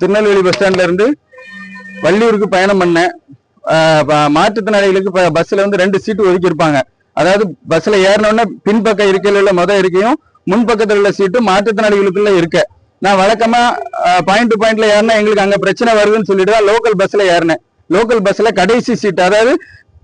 Tirunelveli bus ஸ்டாண்ட்ல இருந்து வள்ளியூருக்கு பயணம் பண்ணேன் மாற்றுத்திறனாளிகளுக்கு இப்போ பஸ்ஸில் வந்து ரெண்டு சீட்டு ஒதுக்கியிருப்பாங்க. அதாவது பஸ்ஸில் ஏறினோடனே பின்பக்க இருக்கையில் உள்ள மொதல் இருக்கையும் முன்பக்கத்தில் உள்ள சீட்டு மாற்றுத்திறனாளிகளுக்குள்ள இருக்க. நான் வழக்கமாக பாயிண்ட் டு பாயிண்ட்ல ஏறினா எங்களுக்கு அங்கே பிரச்சனை வருதுன்னு சொல்லிட்டு தான் லோக்கல் பஸ்ஸில் ஏறினேன். லோக்கல் பஸ்ஸில் கடைசி சீட் அதாவது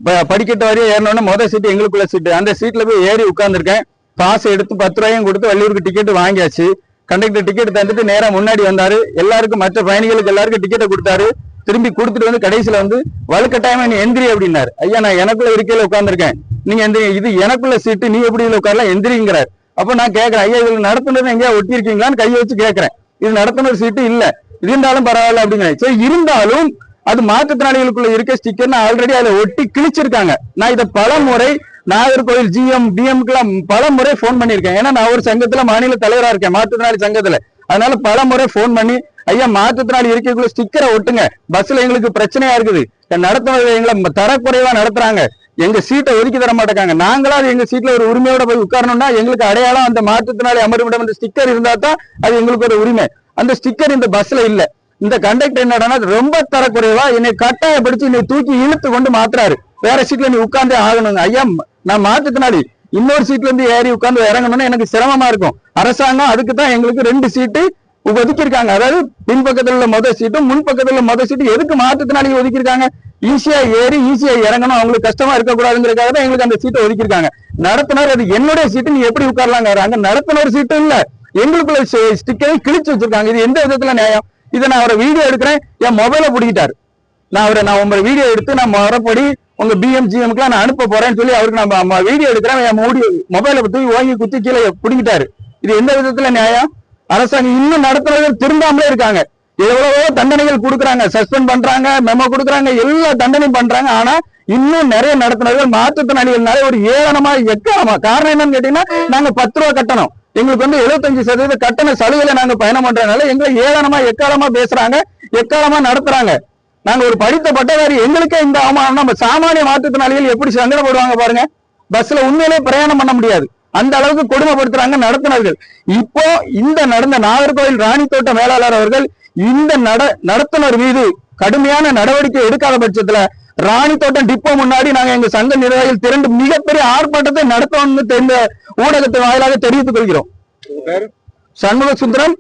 ப- படிக்கட்டு வரையும் ஏறினோடனே மொதல் சீட்டு எங்களுக்குள்ள சீட்டு அந்த சீட்டில் போய் ஏறி உட்காந்துருக்கேன் காசு எடுத்து பத்து ரூபாயும் கொடுத்து வள்ளியூருக்கு டிக்கெட் வாங்கியாச்சு. கண்டக்டர் டிக்கெட் தந்துட்டு நேரா முன்னாடி வந்தாரு. எல்லாருக்கும் மற்ற பயணிகளுக்கு எல்லாருக்கும் டிக்கெட்டை கொடுத்தாரு. திரும்பி கொடுத்துட்டு வந்து கடைசியில வந்து வலுக்கட்டாயமா நீ எந்திரி அப்படின்னாரு. ஐயா நான் எனக்குள்ள இருக்கையில உட்காந்துருக்கேன் நீங்க எந்திரி இது எனக்குள்ள சீட்டு நீ எப்படி இதுல உட்காரலாம்? எந்திரிங்கிறார். அப்ப நான் கேட்கறேன் ஐயா இதுல நடத்துனர் எங்கேயா ஒட்டி இருக்கீங்களான்னு கையை வச்சு கேட்கறேன். இது நடத்துனர் சீட்டு இல்ல. இருந்தாலும் பரவாயில்ல அப்படிங்கிறேன் சரி இருந்தாலும் அது மாற்றுத்திறனாளிகளுக்குள்ள இருக்க ஸ்டிக்கர்னு ஆல்ரெடி அதை ஒட்டி கிழிச்சிருக்காங்க. நான் இதை பல முறை நாகர்கோவில் ஜிஎம் டிஎம்க்குலாம் பல முறை ஃபோன் பண்ணியிருக்கேன். ஏன்னா நான் ஒரு சங்கத்துல மாநில தலைவரா இருக்கேன் மாற்றுத்திறனாளி சங்கத்துல. அதனால பல முறை ஃபோன் பண்ணி ஐயா மாற்றுத்திறனாளி இருக்கைக்குள்ள ஸ்டிக்கரை ஒட்டுங்க. பஸ்ல எங்களுக்கு பிரச்சனையா இருக்குது. நடத்துறது எங்களை தரக்குறைவா நடத்துறாங்க. எங்க சீட்டை ஒதுக்கி தர மாட்டேங்காங்க. நாங்களாவது எங்க சீட்ல ஒரு உரிமையோட போய் உட்காரணும்னா எங்களுக்கு அடையாளம் அந்த மாற்றுத்திறனாளி அமர்விடம் அந்த ஸ்டிக்கர் இருந்தா தான் அது எங்களுக்கு ஒரு உரிமை. அந்த ஸ்டிக்கர் இந்த பஸ்ல இல்ல. இந்த கண்டக்டர் என்னடான்னா ரொம்ப தரக்குறைவா என்னை கட்டாயப்படுத்தி என்னை தூக்கி இழுத்து கொண்டு மாத்துறாரு. வேற சீட்ல நீ உட்கார்ந்தே ஆகணுங்க. ஐயா நான் மாற்றுத்திறனாளி இன்னொரு சீட்ல இருந்து ஏறி உட்கார்ந்து இறங்கணும்னா எனக்கு சிரமமா இருக்கும். அரசாங்கம் அதுக்கு தான் எங்களுக்கு ரெண்டு சீட்டு ஒதுக்கியிருக்காங்க. அதாவது பின்பக்கத்துல உள்ள மொதல் சீட்டும் முன் பக்கத்துல உள்ள மொதல் சீட்டு எதுக்கு மாற்றுத்திறனாளிகள் ஒதுக்கியிருக்காங்க? ஈஸியா ஏறி ஈஸியா இறங்கணும். அவங்களுக்கு கஷ்டமா இருக்கக்கூடாதுங்கிறதுக்காக தான் எங்களுக்கு அந்த சீட்டை ஒதுக்கியிருக்காங்க. நடத்துனர் அது என்னுடைய சீட்டு நீ எப்படி உட்காரலாங்க அங்க நடத்துனர் சீட்டு இல்ல. எங்களுக்குள்ள ஸ்டிக்கரையும் கிழிச்சு வச்சிருக்காங்க. இது எந்த விதத்துல நியாயம்? இதை நான் அவரை வீடியோ எடுக்கிறேன். என் மொபைலை பிடிக்கிட்டாரு. நான் அவரை நான் உங்க வீடியோ எடுத்து நான் மறுபடி உங்க பிஎம்ஜிஎம்க்குலாம் நான் அனுப்ப போறேன்னு சொல்லி அவருக்கு நான் வீடியோ எடுக்கிறேன். என் மூடி மொபைலை தூக்கி வாங்கி குத்தி கீழே பிடிக்கிட்டாரு இது எந்த விதத்துல நியாயம்? அரசாங்கம் இன்னும் நடத்துனர்கள் திருந்தாமலே இருக்காங்க. எவ்வளவோ தண்டனைகள் கொடுக்குறாங்க. சஸ்பெண்ட் பண்றாங்க மெமோ கொடுக்குறாங்க எல்லா தண்டனையும் பண்றாங்க. ஆனா இன்னும் நிறைய நடத்தினர்கள் மாற்றுத்திறனாளிகள்னால ஒரு ஏளனமா எக்காரமா காரணம் என்னன்னு கேட்டீங்கன்னா நாங்க பத்து ரூபா கட்டணும். எங்களுக்கு வந்து 75% சதவீத கட்டண சலுகையில நாங்க பயணம் பண்றதுனால எங்களை ஏளனமா எக்காலமா பேசுறாங்க எக்காலமா நடத்துறாங்க. நாங்க ஒரு படித்த பட்டதாரி எங்களுக்கே இந்த அவமானம். நம்ம சாமானிய மாற்றுத்திறனாளிகள் எப்படி சங்கடப்படுவாங்க பாருங்க? பஸ்ல உண்மையிலே பிரயாணம் பண்ண முடியாது. அந்த அளவுக்கு கொடுமைப்படுத்துறாங்க நடத்துனர்கள். இப்போ இந்த நடந்த நாகர்கோவில் ராணி தோட்ட மேலாளர் அவர்கள் இந்த நட நடத்துனர் மீது கடுமையான நடவடிக்கை எடுக்காத பட்சத்துல ராணி தோட்டம் டிப்போ முன்னாடி நாங்க எங்க சங்க நிர்வாகிகள் திரண்டு மிகப்பெரிய ஆர்ப்பாட்டத்தை நடத்தணும்னு தெரிந்த ஊடகத்தின் வாயிலாக தெரிவித்துக் கொள்கிறோம். சண்முக சுந்தரம்